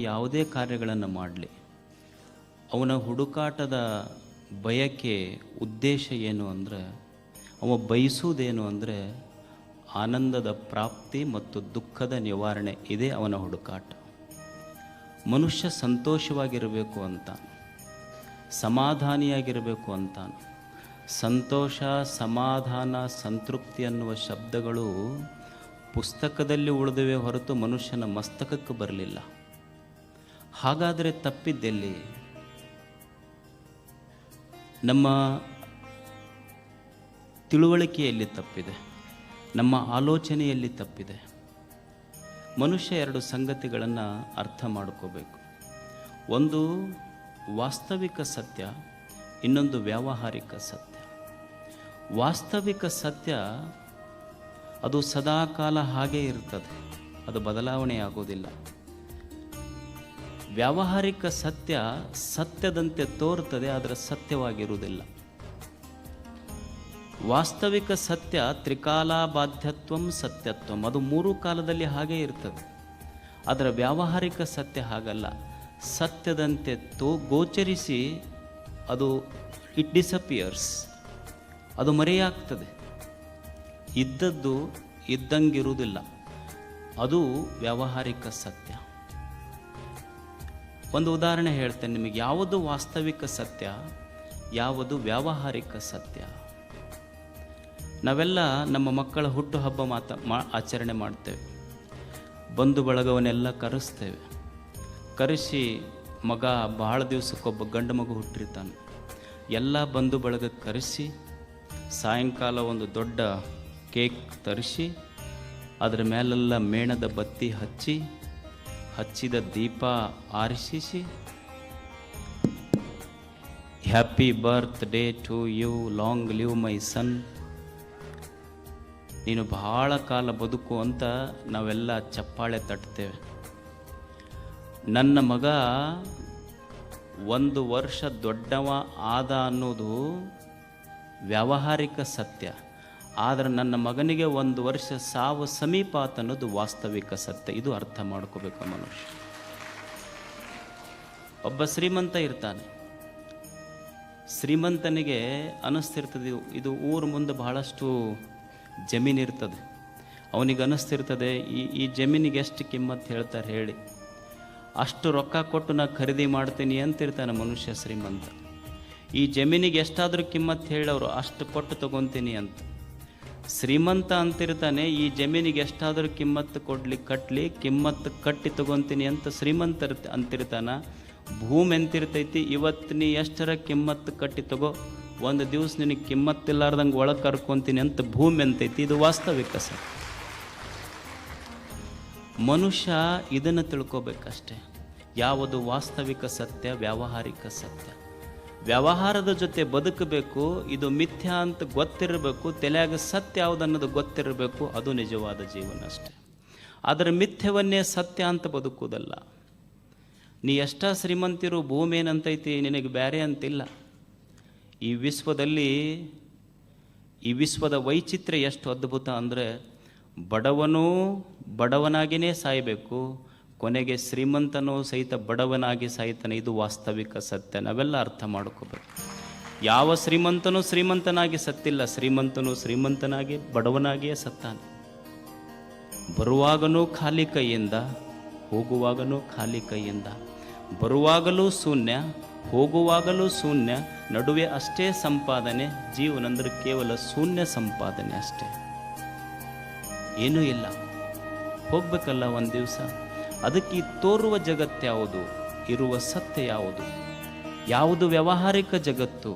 ಯಾವುದೇ ಕಾರ್ಯಗಳನ್ನು ಮಾಡಲಿ. ಅವನ ಹುಡುಕಾಟದ ಬಯಕೆ ಉದ್ದೇಶ ಏನು ಅಂದರೆ, ಅವ ಬಯಸುವುದೇನು ಅಂದರೆ, ಆನಂದದ ಪ್ರಾಪ್ತಿ ಮತ್ತು ದುಃಖದ ನಿವಾರಣೆ ಇದೇ ಅವನ ಹುಡುಕಾಟ. ಮನುಷ್ಯ ಸಂತೋಷವಾಗಿರಬೇಕು ಅಂತ, ಸಮಾಧಾನಿಯಾಗಿರಬೇಕು ಅಂತ, ಸಂತೋಷ, ಸಮಾಧಾನ, ಸಂತೃಪ್ತಿ ಅನ್ನುವ ಶಬ್ದಗಳು ಪುಸ್ತಕದಲ್ಲಿ ಉಳಿದಿವೆ ಹೊರತು ಮನುಷ್ಯನ ಮಸ್ತಕಕ್ಕೆ ಬರಲಿಲ್ಲ. ಹಾಗಾದರೆ ತಪ್ಪಿದ್ದೆಲ್ಲಿ? ನಮ್ಮ ತಿಳುವಳಿಕೆಯಲ್ಲಿ ತಪ್ಪಿದೆ, ನಮ್ಮ ಆಲೋಚನೆಯಲ್ಲಿ ತಪ್ಪಿದೆ. ಮನುಷ್ಯ ಎರಡು ಸಂಗತಿಗಳನ್ನು ಅರ್ಥ ಮಾಡ್ಕೋಬೇಕು. ಒಂದು ವಾಸ್ತವಿಕ ಸತ್ಯ, ಇನ್ನೊಂದು ವ್ಯಾವಹಾರಿಕ ಸತ್ಯ. ವಾಸ್ತವಿಕ ಸತ್ಯ, ಅದು ಸದಾಕಾಲ ಹಾಗೇ ಇರ್ತದೆ, ಅದು ಬದಲಾವಣೆ ಆಗೋದಿಲ್ಲ. ವ್ಯಾವಹಾರಿಕ ಸತ್ಯ ಸತ್ಯದಂತೆ ತೋರುತ್ತದೆ, ಆದರೆ ಸತ್ಯವಾಗಿರುವುದಿಲ್ಲ. ವಾಸ್ತವಿಕ ಸತ್ಯ ತ್ರಿಕಾಲಾಬಾಧ್ಯತ್ವಂ ಸತ್ಯತ್ವಂ. ಅದು ಮೂರು ಕಾಲದಲ್ಲಿ ಹಾಗೆ ಇರ್ತದೆ. ಅದರ ವ್ಯಾವಹಾರಿಕ ಸತ್ಯ ಹಾಗಲ್ಲ. ಸತ್ಯದಂತೆ ತೋ, ಗೋಚರಿಸಿ ಅದು ಇಟ್ ಡಿಸಪಿಯರ್ಸ್ ಅದು ಮರೆಯಾಗ್ತದೆ. ಇದ್ದದ್ದು ಇದ್ದಂಗಿರುವುದಿಲ್ಲ. ಅದು ವ್ಯಾವಹಾರಿಕ ಸತ್ಯ. ಒಂದು ಉದಾಹರಣೆ ಹೇಳ್ತೇನೆ, ನಿಮಗೆ ಯಾವುದು ವಾಸ್ತವಿಕ ಸತ್ಯ, ಯಾವುದು ವ್ಯಾವಹಾರಿಕ ಸತ್ಯ? ನಾವೆಲ್ಲ ನಮ್ಮ ಮಕ್ಕಳ ಹುಟ್ಟುಹಬ್ಬ ಮಾತ, ಮಾ, ಆಚರಣೆ ಮಾಡ್ತೇವೆ. ಬಂಧು ಬಳಗವನ್ನೆಲ್ಲ ಕರೆಸ್ತೇವೆ. ಕರೆಸಿ ಮಗ ಬಹಳ ದಿವಸಕ್ಕೊಬ್ಬ ಗಂಡು ಮಗು ಹುಟ್ಟಿರ್ತಾನೆ. ಎಲ್ಲ ಬಂಧು ಬಳಗ ಕರೆಸಿ, ಸಾಯಂಕಾಲ ಒಂದು ದೊಡ್ಡ ಕೇಕ್ ತರಿಸಿ, ಅದರ ಮೇಲೆಲ್ಲ ಮೇಣದ ಬತ್ತಿ ಹಚ್ಚಿ ಹಚ್ಚಿದ ದೀಪ ಆರಿಸಿಸಿ. Happy birthday to you long live my son ನೀನು ಬಹಳ ಕಾಲ ಬದುಕು ಅಂತ ನಾವೆಲ್ಲ ಚಪ್ಪಾಳೆ ತಟ್ತೇವೆ. ನನ್ನ ಮಗ ಒಂದು ವರ್ಷ ದೊಡ್ಡವ ಆದ ಅನ್ನೋದು ವ್ಯಾವಹಾರಿಕ ಸತ್ಯ. ಆದರೆ ನನ್ನ ಮಗನಿಗೆ ಒಂದು ವರ್ಷ ಸಾವು ಸಮೀಪ ಅನ್ನೋದು ವಾಸ್ತವಿಕ ಸತ್ಯ. ಇದು ಅರ್ಥ ಮಾಡ್ಕೋಬೇಕು ಮನುಷ್ಯ. ಒಬ್ಬ ಶ್ರೀಮಂತ ಇರ್ತಾನೆ. ಶ್ರೀಮಂತನಿಗೆ ಅನಿಸ್ತಿರ್ತದೆ ಇದು- ಇದು ಊರ ಮುಂದೆ ಬಹಳಷ್ಟು ಜಮೀನು ಇರ್ತದೆ. ಅವನಿಗೆ ಅನಿಸ್ತಿರ್ತದೆ ಈ ಈ ಜಮೀನಿಗೆ ಎಷ್ಟು ಕಿಮ್ಮತ್ತು ಹೇಳ್ತಾರೆ ಹೇಳಿ. ಅಷ್ಟು ರೊಕ್ಕ ಕೊಟ್ಟು ನಾನು ಖರೀದಿ ಮಾಡ್ತೀನಿ ಅಂತಿರ್ತಾನೆ ಮನುಷ್ಯ ಶ್ರೀಮಂತ. ಈ ಜಮೀನಿಗೆ ಎಷ್ಟಾದರೂ ಕಿಮ್ಮತ್ತು ಹೇಳೋರು ಅಷ್ಟು ಕೊಟ್ಟು ತಗೊತೀನಿ ಅಂತ. ಶ್ರೀಮಂತ ಅಂತಿರ್ತಾನೆ, ಈ ಜಮೀನಿಗೆ ಎಷ್ಟಾದರೂ ಕಿಮ್ಮತ್ತು ಕೊಡ್ಲಿ ಕಟ್ಟಲಿ ಕಿಮ್ಮತ್ತು ಕಟ್ಟಿ ತಗೊತೀನಿ ಅಂತ ಶ್ರೀಮಂತ ಅಂತಿರ್ತಾನ. ಭೂಮಿ ಎಂತಿರ್ತೈತಿ, ಇವತ್ತು ನೀ ಎಷ್ಟರ ಕಿಮ್ಮತ್ತು ಕಟ್ಟಿ ತಗೋ, ಒಂದು ದಿವಸ ನಿನಗೆ ಕಿಮ್ಮತ್ತಿಲ್ಲಾರ್ದಂಗೆ ಒಳಗೆ ಕರ್ಕೊತೀನಿ ಅಂತ ಭೂಮಿ ಅಂತೈತಿ ಇದು ವಾಸ್ತವಿಕ ಸರ್ ಮನುಷ್ಯ ಇದನ್ನು ತಿಳ್ಕೊಬೇಕಷ್ಟೆ. ಯಾವುದು ವಾಸ್ತವಿಕ ಸತ್ಯ, ವ್ಯಾವಹಾರಿಕ ಸತ್ಯ. ವ್ಯವಹಾರದ ಜೊತೆ ಬದುಕಬೇಕು, ಇದು ಮಿಥ್ಯ ಅಂತ ಗೊತ್ತಿರಬೇಕು, ತಲೆಯಾಗ ಸತ್ಯ ಯಾವುದನ್ನೋದು ಗೊತ್ತಿರಬೇಕು, ಅದು ನಿಜವಾದ ಜೀವನ ಅಷ್ಟೆ. ಆದರೆ ಮಿಥ್ಯವನ್ನೇ ಸತ್ಯ ಅಂತ ಬದುಕುವುದಲ್ಲ. ನೀ ಎಷ್ಟ ಶ್ರೀಮಂತಿರು, ಭೂಮಿ ಏನಂತೈತಿ, ನಿನಗೆ ಬೇರೆ ಅಂತಿಲ್ಲ. ಈ ವಿಶ್ವದಲ್ಲಿ, ಈ ವಿಶ್ವದ ವೈಚಿತ್ರ್ಯ ಎಷ್ಟು ಅದ್ಭುತ ಅಂದರೆ, ಬಡವನೂ ಬಡವನಾಗಿಯೇ ಸಾಯಬೇಕು ಕೊನೆಗೆ ಶ್ರೀಮಂತನೂ ಸಹಿತ ಬಡವನಾಗಿ ಸಾಯ್ತಾನೆ, ಇದು ವಾಸ್ತವಿಕ ಸತ್ಯ. ನಾವೆಲ್ಲ ಅರ್ಥ ಮಾಡ್ಕೋಬೇಕು. ಯಾವ ಶ್ರೀಮಂತನೂ ಶ್ರೀಮಂತನಾಗಿ ಸತ್ತಿಲ್ಲ, ಶ್ರೀಮಂತನು ಶ್ರೀಮಂತನಾಗಿ ಬಡವನಾಗಿಯೇ ಸತ್ತಾನೆ. ಬರುವಾಗನೂ ಖಾಲಿ ಕೈಯಿಂದ ಹೋಗುವಾಗನೂ ಖಾಲಿ ಕೈಯಿಂದ. ಬರುವಾಗಲೂ ಶೂನ್ಯ, ಹೋಗುವಾಗಲೂ ಶೂನ್ಯ, ನಡುವೆ ಅಷ್ಟೇ ಸಂಪಾದನೆ ಜೀವನಂದ್ರೆ ಕೇವಲ ಶೂನ್ಯ ಸಂಪಾದನೆ ಅಷ್ಟೇ. ಏನೂ ಇಲ್ಲ. ಹೋಗ್ಬೇಕಲ್ಲ ಒಂದು ದಿವಸ. ಅದಕ್ಕೆ ತೋರುವ ಜಗತ್ತು ಯಾವುದು? ಇರುವ ಸತ್ಯ ಯಾವುದು? ಯಾವುದು ವ್ಯಾವಹಾರಿಕ ಜಗತ್ತು,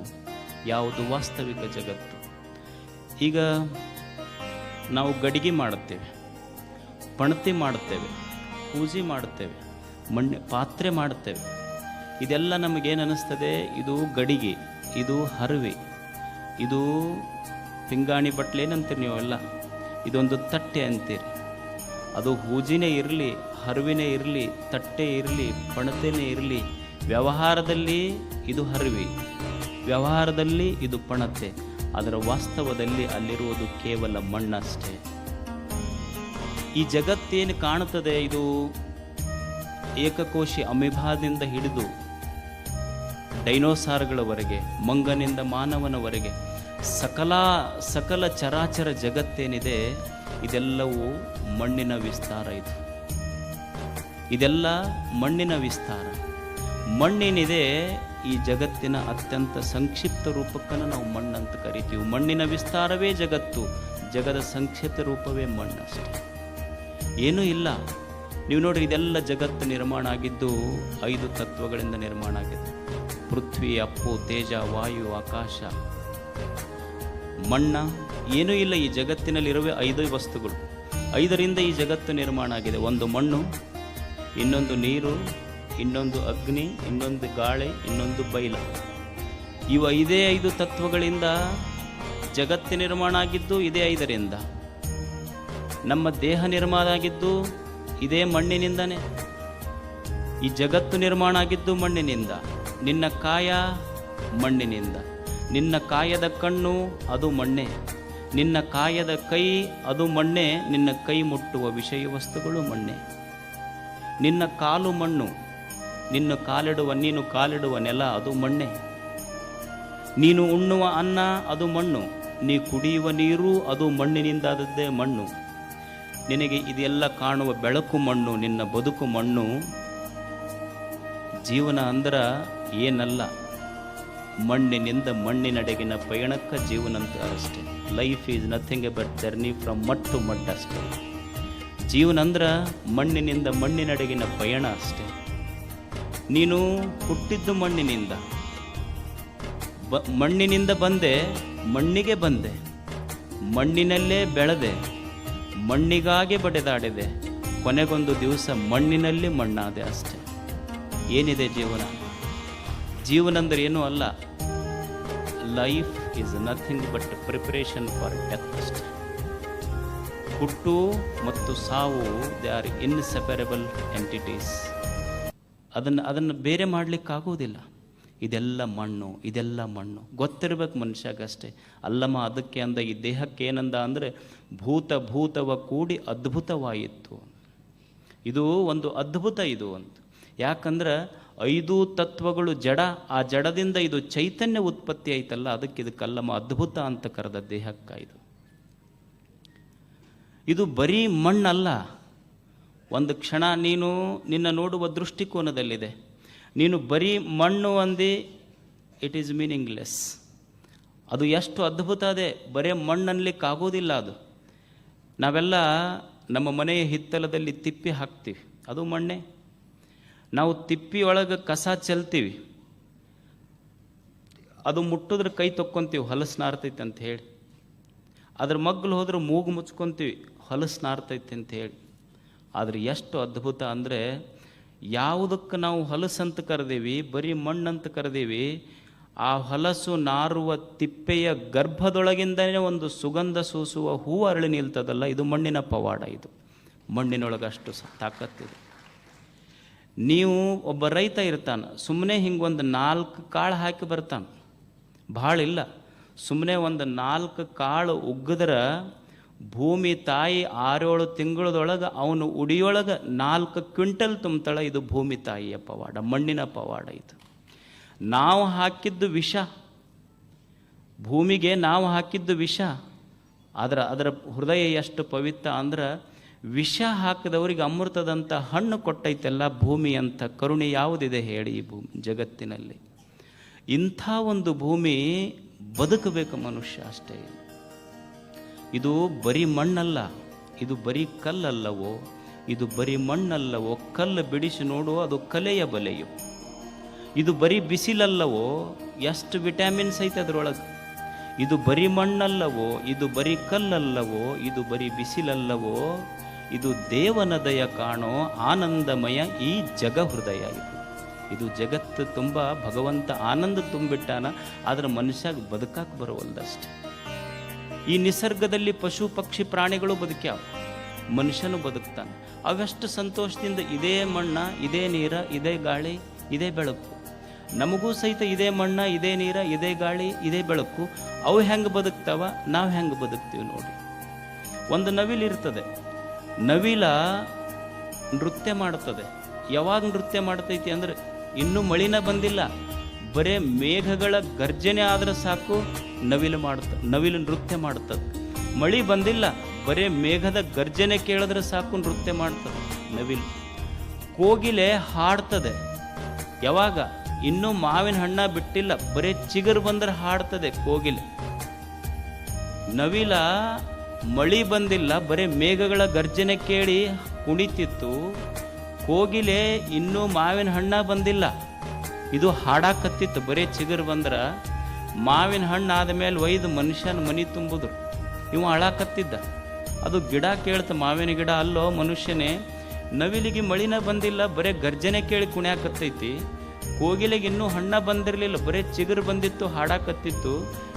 ಯಾವುದು ವಾಸ್ತವಿಕ ಜಗತ್ತು? ಈಗ ನಾವು ಗಡಿಗೆ ಮಾಡುತ್ತೇವೆ, ಪಣತಿ ಮಾಡುತ್ತೇವೆ, ಪೂಜೆ ಮಾಡುತ್ತೇವೆ, ಮಣ್ಣೆ, ಪಾತ್ರೆ ಮಾಡುತ್ತೇವೆ. ಇದೆಲ್ಲ ನಮಗೇನು ಅನ್ನಿಸ್ತದೆ? ಇದು ಗಡಿಗೆ, ಇದು ಹರವೆ, ಇದು ಪಿಂಗಾಣಿ ಬಟ್ಲೇನಂತೀರಿ ನೀವೆಲ್ಲ? ಇದೊಂದು ತಟ್ಟೆ ಅಂತೀರಿ. ಅದು ಹೂಜಿನೇ ಇರಲಿ ಹರಿವಿನೇ ಇರಲಿ, ತಟ್ಟೆ ಇರಲಿ, ಪಣತೆನೇ ಇರಲಿ, ವ್ಯವಹಾರದಲ್ಲಿ ಇದು ಹರಿವಿ, ವ್ಯವಹಾರದಲ್ಲಿ ಇದು ಪಣತೆ. ಅದರ ವಾಸ್ತವದಲ್ಲಿ ಅಲ್ಲಿರುವುದು ಕೇವಲ ಮಣ್ಣಷ್ಟೇ. ಈ ಜಗತ್ತೇನು ಕಾಣುತ್ತದೆ? ಇದು ಏಕಕೋಶಿ ಅಮಿಭಾದಿಂದ ಹಿಡಿದು ಡೈನೋಸಾರ್ಗಳವರೆಗೆ, ಮಂಗನಿಂದ ಮಾನವನವರೆಗೆ, ಸಕಲ ಸಕಲ ಚರಾಚರ ಜಗತ್ತೇನಿದೆ, ಇದೆಲ್ಲವೂ ಮಣ್ಣಿನ ವಿಸ್ತಾರ ಇದು. ಇದೆಲ್ಲ ಮಣ್ಣಿನ ವಿಸ್ತಾರ. ಮಣ್ಣಿನಿದೆ ಈ ಜಗತ್ತಿನ ಅತ್ಯಂತ ಸಂಕ್ಷಿಪ್ತ ರೂಪಕ್ಕನ್ನು ನಾವು ಮಣ್ಣಂತ ಕರಿತೀವಿ. ಮಣ್ಣಿನ ವಿಸ್ತಾರವೇ ಜಗತ್ತು, ಜಗದ ಸಂಕ್ಷಿಪ್ತ ರೂಪವೇ ಮಣ್ಣಷ್ಟೇ ಏನೂ ಇಲ್ಲ. ನೀವು ನೋಡಿ ಇದೆಲ್ಲ ಜಗತ್ತು ನಿರ್ಮಾಣ ಆಗಿದ್ದು ಐದು ತತ್ವಗಳಿಂದ ನಿರ್ಮಾಣ ಆಗಿದೆ. ಪೃಥ್ವಿ, ಅಪ್ಪು, ತೇಜ, ವಾಯು, ಆಕಾಶ. ಮಣ್ಣ, ಏನೂ ಇಲ್ಲ. ಈ ಜಗತ್ತಿನಲ್ಲಿರುವ ಐದು ವಸ್ತುಗಳು. ಐದರಿಂದ ಈ ಜಗತ್ತು ನಿರ್ಮಾಣ ಆಗಿದೆ. ಒಂದು ಮಣ್ಣು ಇನ್ನೊಂದು ನೀರು, ಇನ್ನೊಂದು ಅಗ್ನಿ, ಇನ್ನೊಂದು ಗಾಳಿ, ಇನ್ನೊಂದು ಬೈಲ. ಇವು ಐದೇ ಐದು ತತ್ವಗಳಿಂದ ಜಗತ್ತು ನಿರ್ಮಾಣ ಆಗಿದ್ದು ಇದೇ ಐದರಿಂದ. ನಮ್ಮ ದೇಹ ನಿರ್ಮಾಣ ಆಗಿದ್ದು ಇದೇ ಮಣ್ಣಿನಿಂದನೇ. ಈ ಜಗತ್ತು ನಿರ್ಮಾಣ ಆಗಿದ್ದು ಮಣ್ಣಿನಿಂದ. ನಿನ್ನ ಕಾಯ ಮಣ್ಣಿನಿಂದ. ನಿನ್ನ ಕಾಯದ ಕಣ್ಣು ಅದು ಮಣ್ಣೆ. ನಿನ್ನ ಕಾಯದ ಕೈ ಅದು ಮಣ್ಣೆ. ನಿನ್ನ ಕೈ ಮುಟ್ಟುವ ವಿಷಯ ವಸ್ತುಗಳು ಮಣ್ಣೆ. ನಿನ್ನ ಕಾಲು ಮಣ್ಣು, ನಿನ್ನ ಕಾಲಿಡುವ, ನೀನು ಕಾಲಿಡುವ ನೆಲ ಅದು ಮಣ್ಣೆ. ನೀನು ಉಣ್ಣುವ ಅನ್ನ ಅದು ಮಣ್ಣು, ನೀ ಕುಡಿಯುವ ನೀರು ಅದು ಮಣ್ಣಿನಿಂದಾದದ್ದೇ ಮಣ್ಣು. ನಿನಗೆ ಇದೆಲ್ಲ ಕಾಣುವ ಬೆಳಕು ಮಣ್ಣು, ನಿನ್ನ ಬದುಕು ಮಣ್ಣು. ಜೀವನ ಅಂದ್ರ ಏನಲ್ಲ, ಮಣ್ಣಿನಿಂದ ಮಣ್ಣಿನಡೆಗಿನ ಪಯಣಕ್ಕ ಜೀವನ ಅಂತ ಅಷ್ಟೇ. Life is nothing but journey from mud to mud ಅಷ್ಟೇ. ಜೀವನ ಅಂದ್ರೆ ಮಣ್ಣಿನಿಂದ ಮಣ್ಣಿನಡೆಗಿನ ಪಯಣ ಅಷ್ಟೆ. ನೀನು ಹುಟ್ಟಿದ್ದು ಮಣ್ಣಿನಿಂದ. ಬ, ಮಣ್ಣಿನಿಂದ ಬಂದೆ, ಮಣ್ಣಿಗೆ ಬಂದೆ. ಮಣ್ಣಿನಲ್ಲೇ ಬೆಳೆದೆ, ಮಣ್ಣಿಗಾಗಿ ಬಡೆದಾಡಿದೆ. ಕೊನೆಗೊಂದು ದಿವಸ ಮಣ್ಣಿನಲ್ಲಿ ಮಣ್ಣಾದೆ ಅಷ್ಟೆ. ಏನಿದೆ ಜೀವನ? ಜೀವನ ಅಂದ್ರೆ ಏನೂ ಅಲ್ಲ. Life is nothing but preparation for death ಅಷ್ಟೆ. ಹುಟ್ಟು ಮತ್ತು ಸಾವು ದೇ ಆರ್ ಇನ್ಸೆಪರೇಬಲ್ ಎಂಟಿಟೀಸ್ ಅದನ್ನು ಅದನ್ನು ಬೇರೆ ಮಾಡಲಿಕ್ಕಾಗೋದಿಲ್ಲ ಇದೆಲ್ಲ ಮಣ್ಣು ಇದೆಲ್ಲ ಮಣ್ಣು. ಗೊತ್ತಿರಬೇಕು ಮನುಷ್ಯಗಷ್ಟೇ. ಅಲ್ಲಮ್ಮ, ಅದಕ್ಕೆ ಅಂದ, ಈ ದೇಹಕ್ಕೆ ಏನಂದ ಅಂದರೆ, ಭೂತ ಭೂತವ ಕೂಡಿ ಅದ್ಭುತವಾಯಿತು ಇದು ಒಂದು ಅದ್ಭುತ ಇದು ಅಂತ. ಯಾಕಂದ್ರೆ ಐದು ತತ್ವಗಳು ಜಡ, ಆ ಜಡದಿಂದ ಇದು ಚೈತನ್ಯ ಉತ್ಪತ್ತಿ ಆಯ್ತಲ್ಲ, ಅದಕ್ಕೆ ಇದು ಕಲ್ಲಮ್ಮ ಅದ್ಭುತ ಅಂತ ಕರೆದ ದೇಹಕ್ಕ ಇದು. ಇದು ಬರೀ ಮಣ್ಣಲ್ಲ. ಒಂದು ಕ್ಷಣ ನೀನು ನಿನ್ನ ನೋಡುವ ದೃಷ್ಟಿಕೋನದಲ್ಲಿದೆ. ನೀನು ಬರೀ ಮಣ್ಣು ಅಂದಿ ಇಟ್ ಈಸ್ ಮೀನಿಂಗ್ಲೆಸ್ ಅದು ಎಷ್ಟು ಅದ್ಭುತ ಅದೇ. ಬರೀ ಮಣ್ಣನ್ಲಿಕ್ಕಾಗೋದಿಲ್ಲ ಅದು. ನಾವೆಲ್ಲ ನಮ್ಮ ಮನೆಯ ಹಿತ್ತಲದಲ್ಲಿ ತಿಪ್ಪಿ ಹಾಕ್ತೀವಿ. ಅದು ಮಣ್ಣೆ. ನಾವು ತಿಪ್ಪಿಯೊಳಗೆ ಕಸ ಚೆಲ್ತೀವಿ. ಅದು ಮುಟ್ಟಿದ್ರೆ ಕೈ ತೊಕ್ಕೊಂತೀವಿ. ಹೊಲಸು ನಾರ್ತೈತೆ ಅಂತ ಹೇಳಿ. ಅದ್ರ ಮಗ್ಗಲು ಹೋದ್ರೆ ಮೂಗು ಮುಚ್ಕೊಂತೀವಿ. ಹೊಲಸು ನಾರ್ತೈತೆ ಅಂತ ಹೇಳಿ. ಆದರೆ ಎಷ್ಟು ಅದ್ಭುತ ಅಂದರೆ ಯಾವುದಕ್ಕೆ ನಾವು ಹಲಸಂತ ಕರೆದೀವಿ, ಬರೀ ಮಣ್ಣಂತ ಕರೆದೀವಿ, ಆ ಹೊಲಸು ನಾರುವ ತಿಪ್ಪೆಯ ಗರ್ಭದೊಳಗಿಂದನೇ ಒಂದು ಸುಗಂಧ ಸೂಸುವ ಹೂ ಅರಳಿ ನಿಲ್ತದಲ್ಲ, ಇದು ಮಣ್ಣಿನ ಪವಾಡ ಇದು. ಮಣ್ಣಿನೊಳಗೆ ಅಷ್ಟು ತಾಕತ್ತಿದೆ ನೀವು ಒಬ್ಬ ರೈತ ಇರ್ತಾನೆ ಸುಮ್ಮನೆ ಹಿಂಗೊಂದು ನಾಲ್ಕು ಕಾಳು ಹಾಕಿ ಬರ್ತಾನೆ. ಭಾಳ ಇಲ್ಲ. ಸುಮ್ಮನೆ ಒಂದು ನಾಲ್ಕು ಕಾಳು ಉಗ್ಗದ್ರ ಭೂಮಿ ತಾಯಿ ಆರೇಳು ತಿಂಗಳದೊಳಗೆ ಅವನು ಉಡಿಯೊಳಗೆ ನಾಲ್ಕು ಕ್ವಿಂಟಲ್ ತುಂಬ್ತಾಳೆ. ಇದು ಭೂಮಿ ತಾಯಿಯ ಪವಾಡ, ಮಣ್ಣಿನ ಪವಾಡ ಇದು. ನಾವು ಹಾಕಿದ್ದು ವಿಷ. ಭೂಮಿಗೆ ನಾವು ಹಾಕಿದ್ದು ವಿಷ. ಅದರ ಅದರ ಹೃದಯ ಎಷ್ಟು ಪವಿತ್ರ ಅಂದ್ರೆ ವಿಷ ಹಾಕಿದವರಿಗೆ ಅಮೃತದಂಥ ಹಣ್ಣು ಕೊಟ್ಟೈತೆಲ್ಲ ಭೂಮಿ ಅಂತ ಕರುಣೆ ಯಾವುದಿದೆ ಹೇಳಿ ಈ ಭೂಮಿ, ಜಗತ್ತಿನಲ್ಲಿ. ಇಂಥ ಒಂದು ಭೂಮಿ ಬದುಕಬೇಕು ಮನುಷ್ಯ ಅಷ್ಟೇ. ಇದು ಬರೀ ಮಣ್ಣಲ್ಲ, ಇದು ಬರೀ ಕಲ್ಲಲ್ಲವೋ, ಇದು ಬರೀ ಮಣ್ಣಲ್ಲವೋ, ಕಲ್ಲು ಬಿಡಿಸಿ ನೋಡು, ಅದು ಕಲೆಯ ಬಲೆಯು. ಇದು ಬರೀ ಬಿಸಿಲಲ್ಲವೋ, ಎಷ್ಟು ವಿಟಮಿನ್ಸ್ ಐತೆ ಅದರೊಳಗೆ? ಇದು ಬರೀ ಮಣ್ಣಲ್ಲವೋ, ಇದು ಬರೀ ಕಲ್ಲಲ್ಲವೋ, ಇದು ಬರೀ ಬಿಸಿಲಲ್ಲವೋ, ಇದು ದೇವನ ದಯ ಕಾಣೋ ಆನಂದಮಯ ಈ ಜಗ ಹೃದಯ ಇದು. ಇದು ಜಗತ್ತು ತುಂಬ ಭಗವಂತ ಆನಂದ ತುಂಬಿಟ್ಟಾನ, ಆದರೆ ಮನುಷ್ಯಾಗ ಬದುಕಾಕ್ ಬರೋವಲ್ದಷ್ಟೆ. ಈ ನಿಸರ್ಗದಲ್ಲಿ ಪಶು ಪಕ್ಷಿ ಪ್ರಾಣಿಗಳು ಬದುಕ್ಯಾವ. ಮನುಷ್ಯನು ಬದುಕ್ತಾನೆ. ಅವೆಷ್ಟು ಸಂತೋಷದಿಂದ ಇದೇ ಮಣ್ಣ, ಇದೇ ನೀರ, ಇದೇ ಗಾಳಿ, ಇದೇ ಬೆಳಕು. ನಮಗೂ ಸಹಿತ ಇದೇ ಮಣ್ಣ, ಇದೇ ನೀರ, ಇದೇ ಗಾಳಿ, ಇದೇ ಬೆಳಕು. ಅವು ಹೆಂಗೆ ಬದುಕ್ತಾವ? ನಾವು ಹೆಂಗೆ ಬದುಕ್ತೀವಿ ನೋಡಿ. ಒಂದು ನವಿಲು ಇರ್ತದೆ. ನವಿಲ ನೃತ್ಯ ಮಾಡುತ್ತದೆ. ಯಾವಾಗ ನೃತ್ಯ ಮಾಡ್ತೈತಿ ಅಂದ್ರೆ ಇನ್ನೂ ಮಳಿನ ಬಂದಿಲ್ಲ. ಬರೇ ಮೇಘಗಳ ಗರ್ಜನೆ ಆದರೆ ಸಾಕು, ನವಿಲು ಮಾಡ್ತ ನವಿಲು ನೃತ್ಯ ಮಾಡುತ್ತದೆ. ಮಳಿ ಬಂದಿಲ್ಲ, ಬರೇ ಮೇಘದ ಗರ್ಜನೆ ಕೇಳಿದ್ರೆ ಸಾಕು, ನೃತ್ಯ ಮಾಡ್ತದೆ ನವಿಲು. ಕೋಗಿಲೆ ಹಾಡ್ತದೆ. ಯಾವಾಗ? ಇನ್ನೂ ಮಾವಿನ ಹಣ್ಣ ಬಿಟ್ಟಿಲ್ಲ, ಬರೇ ಚಿಗುರು ಬಂದ್ರೆ ಹಾಡ್ತದೆ ಕೋಗಿಲೆ. ನವಿಲ, ಮಳಿ ಬಂದಿಲ್ಲ, ಬರೀ ಮೇಘಗಳ ಗರ್ಜನೆ ಕೇಳಿ ಕುಣಿತಿತ್ತು. ಕೋಗಿಲೆ ಇನ್ನೂ ಮಾವಿನ ಹಣ್ಣ ಬಂದಿಲ್ಲ. ಇದು ಹಾಡಾಕತ್ತಿತ್ತು. ಬರೀ ಚಿಗುರು ಬಂದ್ರೆ ಮಾವಿನ ಹಣ್ಣು ಆದಮೇಲೆ ಒಯ್ದು ಮನುಷ್ಯನ ಮನಿ ತುಂಬಿದ್ರು. ಇವ ಅಳಾಕತ್ತಿದ್ದ. ಅದು ಗಿಡ ಕೇಳ್ತ ಮಾವಿನ ಗಿಡ ಅಲ್ಲೋ ಮನುಷ್ಯನೇ, ನವಿಲಿಗೆ ಮಳಿನ ಬಂದಿಲ್ಲ, ಬರೀ ಗರ್ಜನೆ ಕೇಳಿ ಕುಣ್ಯಾಕತ್ತೈತಿ. ಕೋಗಿಲೆಗೆ ಇನ್ನೂ ಹಣ್ಣ ಬಂದಿರಲಿಲ್ಲ, ಬರೇ ಚಿಗುರು ಬಂದಿತ್ತು, ಹಾಡಾಕತ್ತಿತ್ತು.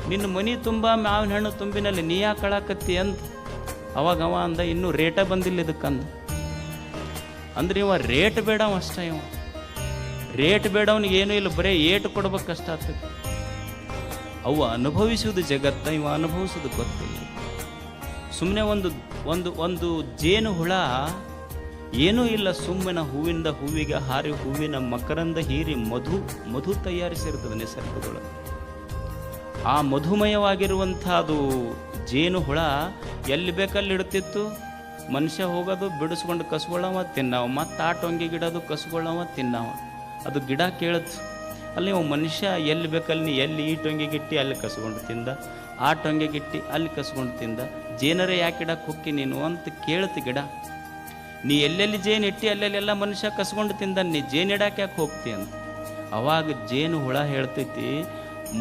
ನಿನ್ನ ಮನಿ ತುಂಬ, ಮಾವಿನ ಹಣ್ಣು ತುಂಬಿನಲ್ಲಿ ನೀ ಯಾಕೆ ಅಳಾಕತ್ತಿ ಅಂತ ಅವಾಗ ಅವ ಅಂದ, ಇನ್ನೂ ರೇಟ ಬಂದಿಲ್ಲ ಇದಕ್ಕಂದ. ಅಂದ್ರೆ ಇವ ರೇಟ್ ಬೇಡ ಅಷ್ಟ ಇವ. ರೇಟ್ ಬೇಡ ಅವನಿಗೆ ಏನೂ ಇಲ್ಲ, ಬರೇ ಏಟು ಕೊಡ್ಬೇಕು ಕಷ್ಟ ಆಗ್ತದೆ. ಅವು ಅನುಭವಿಸುವುದು ಜಗತ್ತ, ಇವ ಅನುಭವಿಸೋದು ಗೊತ್ತಿಲ್ಲ ಸುಮ್ಮನೆ ಒಂದು ಒಂದು ಒಂದು ಜೇನು ಹುಳ ಏನೂ ಇಲ್ಲ, ಸುಮ್ಮನೆ ಹೂವಿಂದ ಹೂವಿಗೆ ಹಾರಿ ಹೂವಿನ ಮಕರಂದ ಹೀರಿ ಮಧು ಮಧು ತಯಾರಿಸಿರ್ತದೆ ನಿಸರ್ಗದೊಳಗೆ. ಆ ಮಧುಮಯವಾಗಿರುವಂಥ ಅದು ಜೇನು ಹುಳ ಎಲ್ಲಿ ಬೇಕಲ್ಲಿ ಇಡ್ತಿತ್ತು? ಮನುಷ್ಯ ಹೋಗೋದು, ಬಿಡಿಸ್ಕೊಂಡು ಕಸ್ಕೊಳ್ಳವ ತಿನ್ನವ, ಮತ್ತು ಆ ಟೊಂಗಿಗಿಡೋದು ಕಸ್ಕೊಳ್ಳವ ತಿನ್ನವ. ಅದು ಗಿಡ ಕೇಳದು ಅಲ್ಲಿ ಅವ ಮನುಷ್ಯ ಎಲ್ಲಿ ಬೇಕಲ್ಲಿ ಎಲ್ಲಿ ಈ ಟೊಂಗಿಗಿಟ್ಟಿ ಅಲ್ಲಿ ಕಸ್ಕೊಂಡು ತಿಂದ, ಆ ಟೊಂಗಿಗಿಟ್ಟಿ ಅಲ್ಲಿ ಕಸ್ಕೊಂಡು ತಿಂದ, ಜೇನರೇ ಯಾಕೆ ಇಡಕ್ಕೆ ಹೊಕ್ಕಿ ನೀನು ಅಂತ ಕೇಳ್ತು ಗಿಡ. ನೀ ಎಲ್ಲೆಲ್ಲಿ ಜೇನು ಇಟ್ಟಿ ಅಲ್ಲೆಲ್ಲೆಲ್ಲ ಮನುಷ್ಯ ಕಸ್ಕೊಂಡು ತಿಂದ, ನೀ ಜೇನು ಇಡಕ್ಕೆ ಯಾಕೆ ಹೋಗ್ತಿ ಅಂತ. ಅವಾಗ ಜೇನು ಹುಳ ಹೇಳ್ತೈತಿ,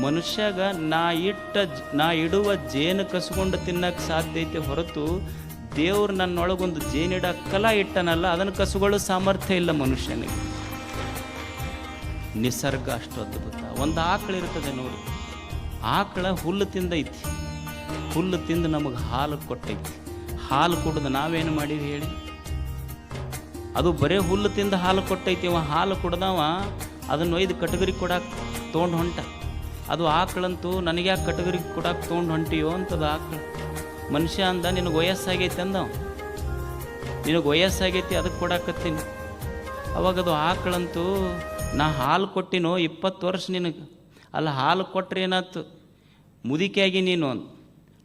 ಮನುಷ್ಯಗ ನಾ ಇಟ್ಟ ನಾ ಇಡುವ ಜೇನು ಕಸ್ಕೊಂಡು ತಿನ್ನಕ್ಕೆ ಸಾಧ್ಯ ಐತಿ ಹೊರತು ದೇವ್ರು ನನ್ನೊಳಗೊಂದು ಜೇನಿಡ ಕಲ ಇಟ್ಟನಲ್ಲ, ಅದನ್ನು ಕಸ್ಕೊಳ್ಳೋ ಸಾಮರ್ಥ್ಯ ಇಲ್ಲ ಮನುಷ್ಯನಿಗೆ. ನಿಸರ್ಗ ಅಷ್ಟು ಅದ್ಭುತ. ಒಂದು ಆಕಳು ಇರ್ತದೆ ನೋಡಿ. ಆಕಳ ಹುಲ್ಲು ತಿಂದೈತಿ. ಹುಲ್ಲು ತಿಂದು ನಮಗೆ ಹಾಲು ಕೊಟ್ಟೈತಿ. ಹಾಲು ಕುಡ್ದು ನಾವೇನು ಮಾಡೀವಿ ಹೇಳಿ? ಅದು ಬರೇ ಹುಲ್ಲು ತಿಂದು ಹಾಲು ಕೊಟ್ಟೈತಿ. ಅವ ಹಾಲು ಕುಡ್ದವ, ಅದನ್ನು ಒಯ್ದು ಕಟಗರಿ ಕೊಡಕ್ಕೆ ತೊಗೊಂಡು ಹೊಂಟ. ಅದು ಆಕಳಂತೂ ನನಗೆ ಯಾಕೆ ಕಟಗರಿ ಕೊಡಕ್ಕೆ ತೊಗೊಂಡು ಹೊಂಟಿಯೋ ಅಂತದು ಆಕಳು. ಮನುಷ್ಯ ಅಂದ, ನಿನಗೆ ವಯಸ್ಸಾಗೈತೆ ಅಂದವ. ನಿನಗೆ ವಯಸ್ಸಾಗೈತಿ ಅದಕ್ಕೆ ಕೊಡಾಕತ್ತೀನಿ. ಅವಾಗ ಅದು ಆಕಳಂತೂ ನಾ ಹಾಲು ಕೊಟ್ಟಿನೋ ಇಪ್ಪತ್ತು ವರ್ಷ ನಿನಗೆ. ಅಲ್ಲ ಹಾಲು ಕೊಟ್ರೆ ಏನಾಯ್ತು? ಮುದುಕಿಯಾಗಿ ನೀನು ಅಂತ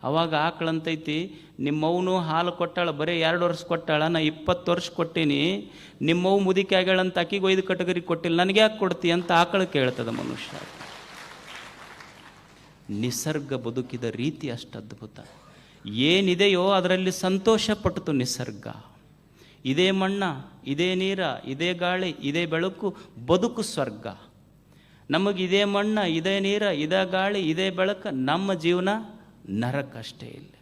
ಅವಾಗ ಆಕಳಂತೈತಿ, ನಿಮ್ಮವನು ಹಾಲು ಕೊಟ್ಟಾಳ, ಬರೀ ಎರಡು ವರ್ಷ ಕೊಟ್ಟಾಳ, ನಾ ಇಪ್ಪತ್ತು ವರ್ಷ ಕೊಟ್ಟೀನಿ ನಿಮ್ಮವು ಮುದುಕಿ ಆಗ್ಯಾಳಂತ ಆಕಿಗೆ ಒಯ್ದು ಕಟಗರಿ ಕೊಟ್ಟಿಲ್ಲ, ನನಗೆ ಯಾಕೆ ಕೊಡ್ತಿ ಅಂತ ಆಕಳು ಕೇಳ್ತದ ಮನುಷ್ಯ. ನಿಸರ್ಗ ಬದುಕಿದ ರೀತಿ ಅಷ್ಟು ಅದ್ಭುತ. ಏನಿದೆಯೋ ಅದರಲ್ಲಿ ಸಂತೋಷ ಪಟ್ಟಿತು ನಿಸರ್ಗ. ಇದೇ ಮಣ್ಣ, ಇದೇ ನೀರ, ಇದೇ ಗಾಳಿ, ಇದೇ ಬೆಳಕು, ಬದುಕು ಸ್ವರ್ಗ. ನಮಗೆ ಇದೇ ಮಣ್ಣ, ಇದೇ ನೀರ, ಇದೇ ಗಾಳಿ, ಇದೇ ಬೆಳಕು, ನಮ್ಮ ಜೀವನ ನರಕ ಅಷ್ಟೇ ಇಲ್ಲ.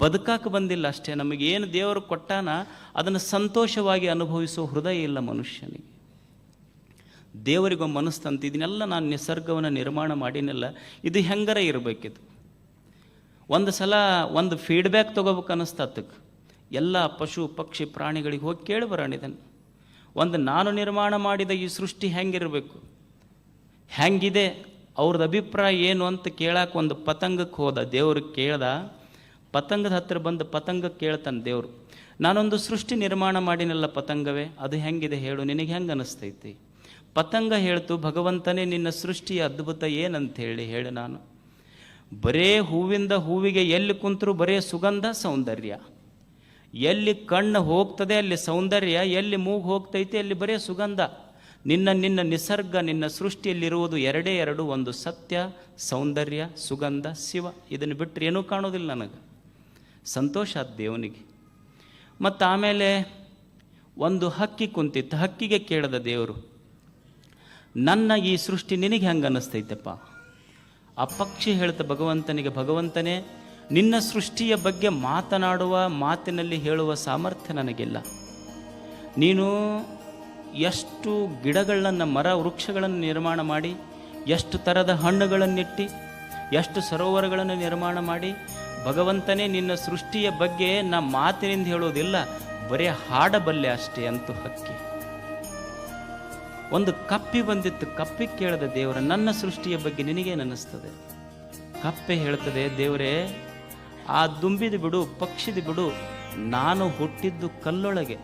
ಬದುಕಾಕ ಬಂದಿಲ್ಲ ಅಷ್ಟೇ, ನಮಗೆ ಏನು ದೇವರು ಕೊಟ್ಟಾನ ಅದನ್ನು ಸಂತೋಷವಾಗಿ ಅನುಭವಿಸೋ ಹೃದಯ ಇಲ್ಲ ಮನುಷ್ಯನಿಗೆ. ಮನಸ್ಸು ಮನಸ್ತಂತ ಇದನ್ನೆಲ್ಲ ನಾನು ನಿಸರ್ಗವನ್ನು ನಿರ್ಮಾಣ ಮಾಡಿನಲ್ಲ, ಇದು ಹೆಂಗರ ಇರಬೇಕಿದು ಒಂದು ಸಲ ಒಂದು ಫೀಡ್ಬ್ಯಾಕ್ ತೊಗೋಬೇಕು ಅನ್ನಿಸ್ತತ್ತಕ್ಕೆ ಎಲ್ಲ ಪಶು ಪಕ್ಷಿ ಪ್ರಾಣಿಗಳಿಗೆ ಹೋಗಿ ಕೇಳಿ ಬರೋಣ ಇದನ್ನು. ಒಂದು ನಾನು ನಿರ್ಮಾಣ ಮಾಡಿದ ಈ ಸೃಷ್ಟಿ ಹೆಂಗಿರಬೇಕು? ಹೆಂಗಿದೆ? ಅವ್ರದ್ದು ಅಭಿಪ್ರಾಯ ಏನು ಅಂತ ಕೇಳಕ್ಕೆ ಒಂದು ಪತಂಗಕ್ಕೆ ಹೋದ ದೇವ್ರಿಗೆ ಕೇಳ್ದ, ಪತಂಗದ ಹತ್ತಿರ ಬಂದು ಪತಂಗ ಕೇಳ್ತಾನೆ ದೇವರು. ನಾನೊಂದು ಸೃಷ್ಟಿ ನಿರ್ಮಾಣ ಮಾಡಿನಲ್ಲ ಪತಂಗವೇ, ಅದು ಹೆಂಗಿದೆ ಹೇಳು, ನಿನಗೆ ಹೆಂಗೆ ಅನಿಸ್ತೈತಿ? ಪತಂಗ ಹೇಳ್ತು, ಭಗವಂತನೇ ನಿನ್ನ ಸೃಷ್ಟಿಯ ಅದ್ಭುತ ಏನಂತ ಹೇಳಿ ಹೇಳು ನಾನು. ಬರೇ ಹೂವಿಂದ ಹೂವಿಗೆ ಎಲ್ಲಿ ಕುಂತರೂ ಬರೇ ಸುಗಂಧ ಸೌಂದರ್ಯ. ಎಲ್ಲಿ ಕಣ್ಣು ಹೋಗ್ತದೆ ಅಲ್ಲಿ ಸೌಂದರ್ಯ, ಎಲ್ಲಿ ಮೂಗು ಹೋಗ್ತೈತೆ ಅಲ್ಲಿ ಬರೀ ಸುಗಂಧ. ನಿನ್ನ ನಿನ್ನ ನಿಸರ್ಗ, ನಿನ್ನ ಸೃಷ್ಟಿಯಲ್ಲಿರುವುದು ಎರಡೇ ಎರಡು ಒಂದು ಸತ್ಯ, ಸೌಂದರ್ಯ, ಸುಗಂಧ, ಶಿವ. ಇದನ್ನು ಬಿಟ್ಟರೆ ಏನೂ ಕಾಣೋದಿಲ್ಲ ನನಗೆ. ಸಂತೋಷ ಆದ ದೇವನಿಗೆ. ಮತ್ತು ಆಮೇಲೆ ಒಂದು ಹಕ್ಕಿ ಕುಂತಿತ್ತು. ಹಕ್ಕಿಗೆ ಕೇಳದ ದೇವರು, ನನ್ನ ಈ ಸೃಷ್ಟಿ ನಿನಗೆ ಹೆಂಗೆ ಅನ್ನಿಸ್ತೈತಪ್ಪ ಆ ಪಕ್ಷಿ ಹೇಳ್ತ ಭಗವಂತನಿಗೆ, ಭಗವಂತನೇ ನಿನ್ನ ಸೃಷ್ಟಿಯ ಬಗ್ಗೆ ಮಾತನಾಡುವ ಮಾತಿನಲ್ಲಿ ಹೇಳುವ ಸಾಮರ್ಥ್ಯ ನನಗಿಲ್ಲ. ನೀನು ಎಷ್ಟು ಗಿಡಗಳನ್ನು, ಮರ ವೃಕ್ಷಗಳನ್ನು ನಿರ್ಮಾಣ ಮಾಡಿ, ಎಷ್ಟು ಥರದ ಹಣ್ಣುಗಳನ್ನಿಟ್ಟು, ಎಷ್ಟು ಸರೋವರಗಳನ್ನು ನಿರ್ಮಾಣ ಮಾಡಿ, ಭಗವಂತನೇ ನಿನ್ನ ಸೃಷ್ಟಿಯ ಬಗ್ಗೆ ನಾ ಮಾತಿನಿಂದ ಹೇಳೋದಿಲ್ಲ, ಬರೀ ಹಾಡಬಲ್ಲೆ ಅಷ್ಟೇ ಅಂತೂ ಹಕ್ಕಿ. ಒಂದು ಕಪ್ಪಿ ಬಂದಿತ್ತು, ಕಪ್ಪಿ ಕೇಳದ ದೇವರ, ನನ್ನ ಸೃಷ್ಟಿಯ ಬಗ್ಗೆ ನಿನಗೇನು ಅನ್ನಿಸ್ತದೆ? ಕಪ್ಪೆ ಹೇಳ್ತದೆ, ದೇವರೇ ಆ ದುಂಬಿದು ಬಿಡು, ಪಕ್ಷಿದು ಬಿಡು, ನಾನು ಹುಟ್ಟಿದ್ದು ಕಲ್ಲೊಳಗೆ.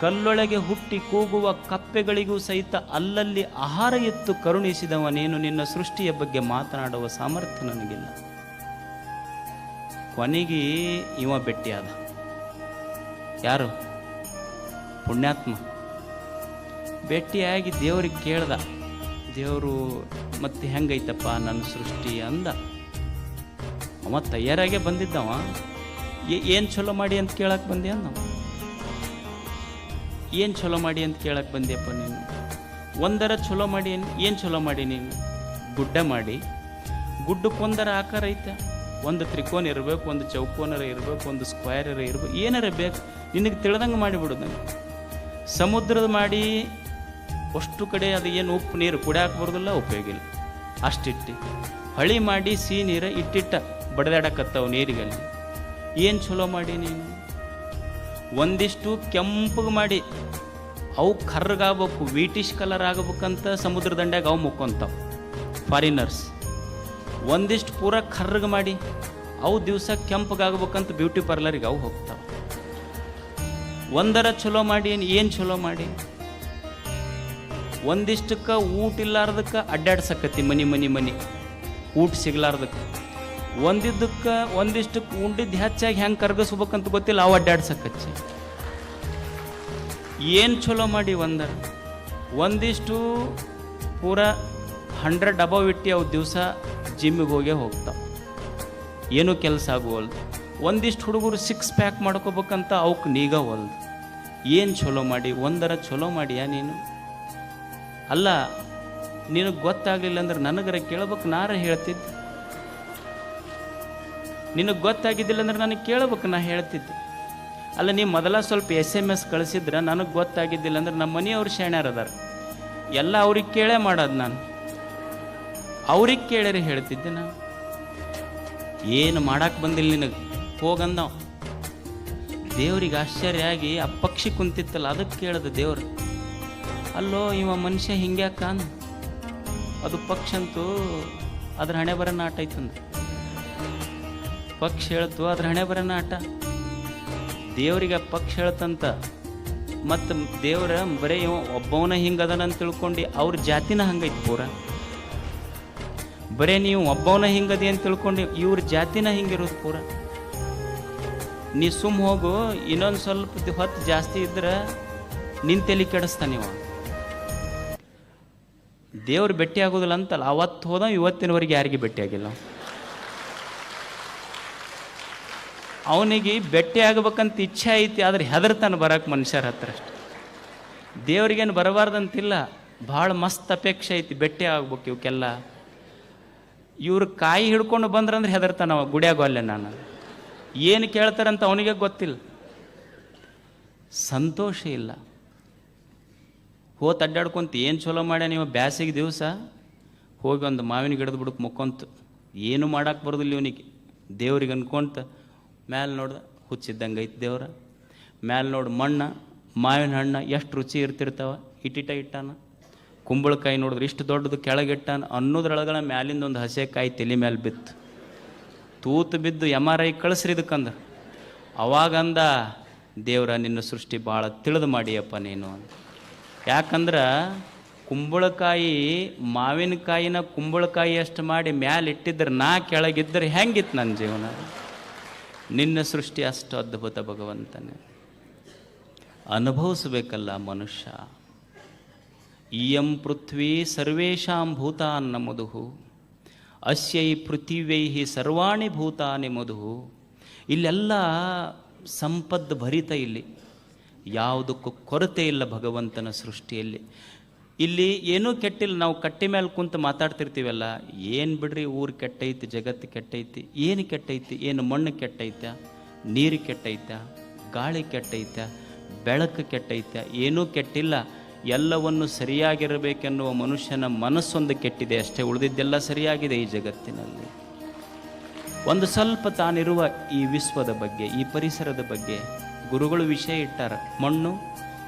ಕಲ್ಲೊಳಗೆ ಹುಟ್ಟಿ ಕೂಗುವ ಕಪ್ಪೆಗಳಿಗೂ ಸಹಿತ ಅಲ್ಲಲ್ಲಿ ಆಹಾರ ಎತ್ತು ಕರುಣಿಸಿದವ ನೀನು, ನಿನ್ನ ಸೃಷ್ಟಿಯ ಬಗ್ಗೆ ಮಾತನಾಡುವ ಸಾಮರ್ಥ್ಯ ನನಗಿಲ್ಲ. ಕೊನೆಗೆ ಇವ ಭೆಟ್ಟಿಯಾದ ಯಾರು? ಪುಣ್ಯಾತ್ಮ. ಭೇಟಿಯಾಗಿ ದೇವ್ರಿಗೆ ಕೇಳ್ದ. ದೇವರು ಮತ್ತೆ ಹೆಂಗೈತಪ್ಪ ನನ್ನ ಸೃಷ್ಟಿ ಅಂದ. ಅವ ತಯಾರಾಗೆ ಬಂದಿದ್ದವ. ಏನು ಚಲೋ ಮಾಡಿ ಅಂತ ಕೇಳಕ್ಕೆ ಬಂದೆ ನಾವು ಏನು ಚಲೋ ಮಾಡಿ ಅಂತ ಕೇಳಕ್ಕೆ ಬಂದ್ಯಪ್ಪ ನೀನು? ಒಂದರ ಚಲೋ ಮಾಡಿ ಏನು ಚಲೋ ಮಾಡಿ ನೀನು? ಗುಡ್ಡ ಮಾಡಿ. ಗುಡ್ಡಕ್ಕೊಂದರ ಆಕಾರ ಐತೆ. ಒಂದು ತ್ರಿಕೋನ ಇರಬೇಕು, ಒಂದು ಚೌಕೋನರ ಇರಬೇಕು, ಒಂದು ಸ್ಕ್ವೇರ್ ಇರಬೇಕು, ಏನಾರ ಬೇಕು. ನಿನಗೆ ತಿಳಿದಂಗೆ ಮಾಡಿಬಿಡು ನನಗೆ. ಸಮುದ್ರದ ಮಾಡಿ ಅಷ್ಟು ಕಡೆ ಅದು ಏನು ಉಪ್ಪು ನೀರು ಕುಡಿಯಾಕ ಬರೋದಿಲ್ಲ, ಉಪಯೋಗ ಇಲ್ಲ. ಅಷ್ಟಿಟ್ಟು ಹಳಿ ಮಾಡಿ ಸಿಹಿ ನೀರು ಇಟ್ಟಿಟ್ಟ. ಬಡದಾಡಕತ್ತಾವ ನೀರಿಗಲ್ಲಿ. ಏನು ಚಲೋ ಮಾಡಿ ನೀನು? ಒಂದಿಷ್ಟು ಕೆಂಪಗೆ ಮಾಡಿ. ಅವು ಕರ್ರಗಾಗಬೇಕು ವೀಟಿಶ್ ಕಲರ್ ಆಗಬೇಕಂತ ಸಮುದ್ರ ದಂಡ್ಯಾಗ ಅವು ಮುಕ್ಕೊಂತಾವ. ಫಾರಿನರ್ಸ್ ಒಂದಿಷ್ಟು ಪೂರ ಕರ್ರಗೆ ಮಾಡಿ, ಅವು ದಿವಸ ಕೆಂಪಗಾಗ್ಬೇಕಂತ ಬ್ಯೂಟಿ ಪಾರ್ಲರಿಗೆ ಅವು ಹೋಗ್ತಾವೆ. ಒಂದರ ಚಲೋ ಮಾಡಿ, ಏನು ಚಲೋ ಮಾಡಿ? ಒಂದಿಷ್ಟಕ್ಕೆ ಊಟ ಇಲ್ಲಾರ್ದಕ್ಕೆ ಅಡ್ಡಾಡ್ಸಕತ್ತಿ ಮನಿ ಮನಿ ಮನಿ. ಊಟ ಸಿಗ್ಲಾರ್ದಕ್ಕೆ. ಒಂದಿದ್ದಕ್ಕೆ ಒಂದಿಷ್ಟಕ್ಕೆ ಉಂಡಿದ್ದು ಹೆಚ್ಚಾಗಿ ಹೆಂಗೆ ಕರ್ಗಿಸ್ಬೇಕಂತ ಗೊತ್ತಿಲ್ಲ, ಅವು ಅಡ್ಡಾಡ್ಸಕಚ್ಚಿ ಏನು ಚಲೋ ಮಾಡಿ ಒಂದರ? ಒಂದಿಷ್ಟು ಪೂರ ಹಂಡ್ರೆಡ್ ಅಬವ್ ಇಟ್ಟು ಅವು ದಿವಸ ಜಿಮ್ಮಿಗೆ ಹೋಗೇ ಹೋಗ್ತಾವೆ. ಏನೂ ಕೆಲಸ ಆಗುವಲ್ದು. ಒಂದಿಷ್ಟು ಹುಡುಗರು ಸಿಕ್ಸ್ ಪ್ಯಾಕ್ ಮಾಡ್ಕೋಬೇಕಂತ ಅವಕ್ಕೆ ನೀಗವಲ್ದು ಏನು ಚಲೋ ಮಾಡಿ, ಒಂದರ ಚಲೋ ಮಾಡಿಯಾ ನೀನು? ಅಲ್ಲ, ನಿನಗೆ ಗೊತ್ತಾಗಲಿಲ್ಲ ಅಂದ್ರೆ ನನಗರ ಕೇಳ್ಬೇಕು, ನಾರ ಹೇಳ್ತಿದ್ದೆ. ನಿನಗೆ ಗೊತ್ತಾಗಿದ್ದಿಲ್ಲ ಅಂದ್ರೆ ನನಗೆ ಕೇಳಬೇಕು, ನಾ ಹೇಳ್ತಿದ್ದೆ. ಅಲ್ಲ ನೀವು ಮೊದಲ ಸ್ವಲ್ಪ ಎಸ್ ಎಂ ಎಸ್ ಕಳಿಸಿದ್ರೆ ನನಗೆ ಗೊತ್ತಾಗಿದ್ದಿಲ್ಲ ಅಂದ್ರೆ ನಮ್ಮ ಮನೆಯವ್ರು ಅದಾರ ಎಲ್ಲ ಅವ್ರಿಗೆ ಕೇಳೇ ಮಾಡೋದು ನಾನು. ಅವ್ರಿಗೆ ಕೇಳಿರಿ ಹೇಳ್ತಿದ್ದೆ ನಾನು. ಏನು ಮಾಡಕ್ಕೆ ಬಂದಿಲ್ಲ ನಿನಗೆ? ಹೋಗಂದವ ದೇವ್ರಿಗೆ ಆಶ್ಚರ್ಯ ಆಗಿ ಆ ಪಕ್ಷಿ ಕುಂತಿತ್ತಲ್ಲ ಅದಕ್ಕೆ ಕೇಳಿದೆ ದೇವ್ರು. ಅಲ್ಲೋ, ಇವ ಮನುಷ್ಯ ಹಿಂಗ್ಯಾಕ ಅಂದ. ಪಕ್ಷಂತೂ ಅದ್ರ ಹಣೆ ಬರ ನಾಟ ಪಕ್ಷಿ ಹೇಳ್ತು ಅದ್ರ ಹಣೆ ಬರ ನಾಟ ದೇವರಿಗೆ ಪಕ್ಷ ಹೇಳ್ತಂತ, ಮತ್ತು ದೇವ್ರ ಬರೀ ಇವ ಒಬ್ಬವನ ಹಿಂಗದನ ಅಂತ ತಿಳ್ಕೊಂಡು, ಅವ್ರ ಜಾತಿನ ಹಂಗೈತಿ ಪೂರ. ಬರೇ ನೀವು ಒಬ್ಬವನ ಹಿಂಗದಿ ಅಂತ ತಿಳ್ಕೊಂಡು, ಇವ್ರ ಜಾತಿನ ಹಿಂಗಿರೋದು ಪೂರ. ನೀ ಸುಮ್ ಹೋಗು, ಇನ್ನೊಂದು ಸ್ವಲ್ಪ ಹೊತ್ತು ಜಾಸ್ತಿ ಇದ್ರೆ ನಿನ್ ತೆಲಿ ಕೆಡಿಸ್ತಾನೆ ಇವ. ದೇವ್ರು ಭೇಟಿ ಆಗೋದಿಲ್ಲ ಅಂತಲ್ಲ, ಅವತ್ತು ಹೋದ ಇವತ್ತಿನವರೆಗೆ ಯಾರಿಗೆ ಭೇಟಿ ಆಗಿಲ್ಲ ಅವ. ಅವನಿಗೆ ಭೇಟಿ ಆಗ್ಬೇಕಂತ ಇಚ್ಛೆ ಐತಿ, ಆದ್ರೆ ಹೆದರ್ತಾನೆ ಬರಕ್ಕೆ ಮನುಷ್ಯರ ಹತ್ರ ಅಷ್ಟೆ. ದೇವ್ರಿಗೇನು ಬರಬಾರ್ದಂತಿಲ್ಲ, ಭಾಳ ಮಸ್ತ್ ಅಪೇಕ್ಷೆ ಐತಿ, ಬೆಟ್ಟೆ ಆಗ್ಬೇಕು ಇವಕ್ಕೆಲ್ಲ. ಇವ್ರು ಕಾಯಿ ಹಿಡ್ಕೊಂಡು ಬಂದ್ರಂದ್ರೆ ಹೆದರ್ತಾನ ಅವ, ಗುಡಿಯಾಗ ಅಲ್ಲೇ ನಾನು. ಏನು ಕೇಳ್ತಾರಂತ ಅವನಿಗೆ ಗೊತ್ತಿಲ್ಲ. ಸಂತೋಷ ಇಲ್ಲ. ಹೋತ್ ಅಡ್ಡಾಡ್ಕೊಂತ ಏನು ಚಲೋ ಮಾಡ್ಯ ನೀವು ಬ್ಯಾಸಿಗೆ ದಿವಸ? ಹೋಗಿ ಒಂದು ಮಾವಿನ ಗಿಡದ ಬಿಡಕ್ಕೆ ಮುಕ್ಕೊಂತು. ಏನು ಮಾಡಕ್ಕೆ ಬರೋದಿಲ್ಲ ಇವನಿಗೆ. ದೇವ್ರಿಗೆ ಅನ್ಕೊಂತ ಮ್ಯಾಲೆ ನೋಡ್ದೆ ಹುಚ್ಚಿದ್ದಂಗೆ ಐತಿ ದೇವ್ರ. ಮ್ಯಾಲೆ ನೋಡಿ ಮಣ್ಣ, ಮಾವಿನ ಹಣ್ಣು ಎಷ್ಟು ರುಚಿ ಇರ್ತಿರ್ತಾವ. ಇಟ್ಟಿಟ ಇಟ್ಟಾನ. ಕುಂಬಳಕಾಯಿ ನೋಡಿದ್ರೆ ಇಷ್ಟು ದೊಡ್ಡದು ಕೆಳಗಿಟ್ಟಾನ ಅನ್ನೋದ್ರೊಳಗಣ ಮ್ಯಾಲಿಂದ ಒಂದು ಹಸೆಕಾಯಿ ತಲೆ ಮ್ಯಾಲೆ ಬಿತ್ತು. ತೂತು ಬಿದ್ದು ಎಂ ಆರ್ ಐ ಕಳಿಸ್ರಿ ಇದಕ್ಕಂದ್ರೆ. ಅವಾಗಂದ ದೇವ್ರ ನಿನ್ನ ಸೃಷ್ಟಿ ಭಾಳ ತಿಳಿದು ಮಾಡಿಯಪ್ಪ ನೀನು ಅಂತ. ಯಾಕಂದ್ರೆ ಕುಂಬಳಕಾಯಿ ಮಾವಿನಕಾಯಿನ ಕುಂಬಳಕಾಯಿ ಅಷ್ಟು ಮಾಡಿ ಮ್ಯಾಲೆ ಇಟ್ಟಿದ್ರೆ ನಾ ಕೆಳಗಿದ್ದರೆ ಹೆಂಗಿತ್ತು ನನ್ನ ಜೀವನ? ನಿನ್ನ ಸೃಷ್ಟಿ ಅಷ್ಟು ಅದ್ಭುತ ಭಗವಂತನೇ. ಅನುಭವಿಸಬೇಕಲ್ಲ ಮನುಷ್ಯ. ಇಯಂ ಪೃಥ್ವಿ ಸರ್ವೇಷಾಂ ಭೂತಾನ್ನ ಮಧು ಅಸ್ಯೈ ಪೃಥಿವ್ಯೈ ಸರ್ವಾಣಿ ಭೂತಾನಿ ಮಧು ಇಲ್ಲೆಲ್ಲ ಸಂಪದ್ ಭರಿತ ಇಲ್ಲಿ. ಯಾವುದಕ್ಕೂ ಕೊರತೆ ಇಲ್ಲ ಭಗವಂತನ ಸೃಷ್ಟಿಯಲ್ಲಿ. ಇಲ್ಲಿ ಏನೂ ಕೆಟ್ಟಿಲ್ಲ, ನಾವು ಕಟ್ಟಿ ಮೇಲೆ ಕುಂತು ಮಾತಾಡ್ತಿರ್ತೀವಲ್ಲ, ಏನು ಬಿಡ್ರಿ ಊರು ಕೆಟ್ಟೈತಿ, ಜಗತ್ತು ಕೆಟ್ಟೈತಿ, ಏನು ಕೆಟ್ಟೈತಿ, ಏನು ಮಣ್ಣು ಕೆಟ್ಟೈತ, ನೀರು ಕೆಟ್ಟೈತ, ಗಾಳಿ ಕೆಟ್ಟೈತ, ಬೆಳಕು ಕೆಟ್ಟೈತ, ಏನೂ ಕೆಟ್ಟಿಲ್ಲ. ಎಲ್ಲವನ್ನು ಸರಿಯಾಗಿರಬೇಕೆನ್ನುವ ಮನುಷ್ಯನ ಮನಸ್ಸೊಂದು ಕೆಟ್ಟಿದೆ, ಅಷ್ಟೇ ಉಳಿದಿದ್ದೆಲ್ಲ ಸರಿಯಾಗಿದೆ ಈ ಜಗತ್ತಿನಲ್ಲಿ. ಒಂದು ಸ್ವಲ್ಪ ತಾನಿರುವ ಈ ವಿಶ್ವದ ಬಗ್ಗೆ, ಈ ಪರಿಸರದ ಬಗ್ಗೆ ಗುರುಗಳು ವಿಷಯ ಇಟ್ಟಾರ, ಮಣ್ಣು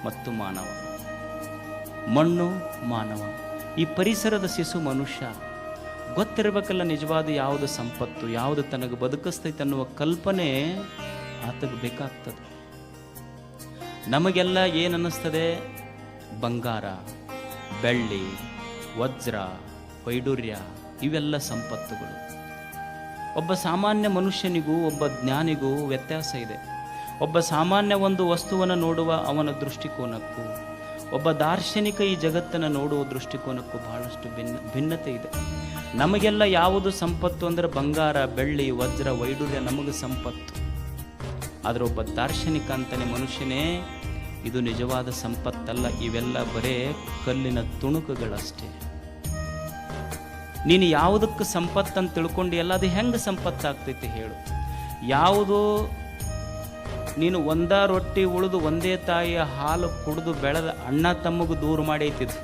ಮತ್ತು ಮಾನವ. ಮಣ್ಣು ಮಾನವ. ಈ ಪರಿಸರದ ಶಿಶು ಮನುಷ್ಯ. ಗೊತ್ತಿರಬೇಕಲ್ಲ ನಿಜವಾದ ಯಾವುದು ಸಂಪತ್ತು, ಯಾವುದು ತನಗೆ ಬದುಕಿಸ್ತೈತೆ ಅನ್ನುವ ಕಲ್ಪನೆ ಆತಗೆ ಬೇಕಾಗ್ತದೆ. ನಮಗೆಲ್ಲ ಏನನ್ನಿಸ್ತದೆ ಬಂಗಾರ, ಬೆಳ್ಳಿ, ವಜ್ರ ವೈಡೂರ್ಯ ಇವೆಲ್ಲ ಸಂಪತ್ತುಗಳು. ಒಬ್ಬ ಸಾಮಾನ್ಯ ಮನುಷ್ಯನಿಗೂ, ಒಬ್ಬ ಜ್ಞಾನಿಗೂ ವ್ಯತ್ಯಾಸ ಇದೆ. ಒಬ್ಬ ಸಾಮಾನ್ಯ ಒಂದು ವಸ್ತುವನ್ನು ನೋಡುವ ಅವನ ದೃಷ್ಟಿಕೋನಕ್ಕೂ ಒಬ್ಬ ದಾರ್ಶನಿಕ ಈ ಜಗತ್ತನ್ನು ನೋಡುವ ದೃಷ್ಟಿಕೋನಕ್ಕೂ ಬಹಳಷ್ಟು ಭಿನ್ನ, ಭಿನ್ನತೆ ಇದೆ. ನಮಗೆಲ್ಲ ಯಾವುದು ಸಂಪತ್ತು ಅಂದರೆ ಬಂಗಾರ, ಬೆಳ್ಳಿ, ವಜ್ರ ವೈಡೂರ್ಯ ನಮಗೆ ಸಂಪತ್ತು. ಆದರೆ ಒಬ್ಬ ದಾರ್ಶನಿಕ ಅಂತಾನೆ ಮನುಷ್ಯನೇ ಇದು ನಿಜವಾದ ಸಂಪತ್ತಲ್ಲ, ಇವೆಲ್ಲ ಬರೇ ಕಲ್ಲಿನ ತುಣುಕುಗಳಷ್ಟೇ. ನೀನು ಯಾವುದಕ್ಕೆ ಸಂಪತ್ತಂತ ತಿಳ್ಕೊಂಡಿಯಲ್ಲ, ಅದು ಹೆಂಗೆ ಸಂಪತ್ತಾಗ್ತೈತಿ ಹೇಳು. ಯಾವುದು ನೀನು ಒಂದ ರೊಟ್ಟಿ ಉಳಿದು ಒಂದೇ ತಾಯಿಯ ಹಾಲು ಕುಡಿದು ಬೆಳೆದ ಅಣ್ಣ ತಮ್ಮಗೂ ದೂರ ಮಾಡೈತಿದು